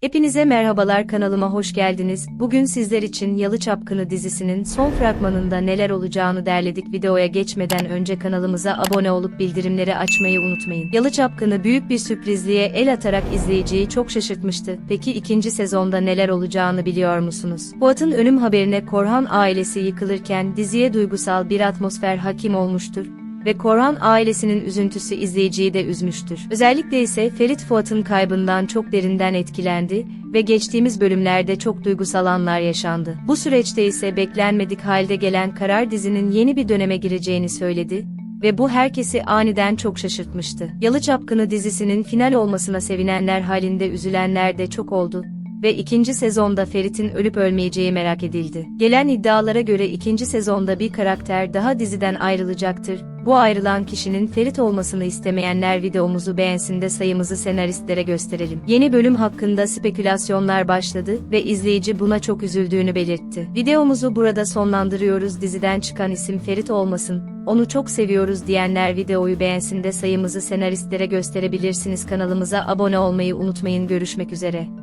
Hepinize merhabalar kanalıma hoş geldiniz. Bugün sizler için Yalı Çapkını dizisinin son fragmanında neler olacağını derledik. Videoya geçmeden önce kanalımıza abone olup bildirimleri açmayı unutmayın. Yalı Çapkını büyük bir sürprizliğe el atarak izleyiciyi çok şaşırtmıştı. Peki ikinci sezonda neler olacağını biliyor musunuz? Fuat'ın ölüm haberine Korhan ailesi yıkılırken diziye duygusal bir atmosfer hakim olmuştur ve Korhan ailesinin üzüntüsü izleyiciyi de üzmüştür. Özellikle ise Ferit Fuat'ın kaybından çok derinden etkilendi ve geçtiğimiz bölümlerde çok duygusal anlar yaşandı. Bu süreçte ise beklenmedik halde gelen karar dizinin yeni bir döneme gireceğini söyledi ve bu herkesi aniden çok şaşırtmıştı. Yalı Çapkını dizisinin final olmasına sevinenler halinde üzülenler de çok oldu ve ikinci sezonda Ferit'in ölüp ölmeyeceği merak edildi. Gelen iddialara göre ikinci sezonda bir karakter daha diziden ayrılacaktır. Bu ayrılan kişinin Ferit olmasını istemeyenler videomuzu beğensin de sayımızı senaristlere gösterelim. Yeni bölüm hakkında spekülasyonlar başladı ve izleyici buna çok üzüldüğünü belirtti. Videomuzu burada sonlandırıyoruz. Diziden çıkan isim Ferit olmasın. Onu çok seviyoruz diyenler videoyu beğensin de sayımızı senaristlere gösterebilirsiniz. Kanalımıza abone olmayı unutmayın. Görüşmek üzere.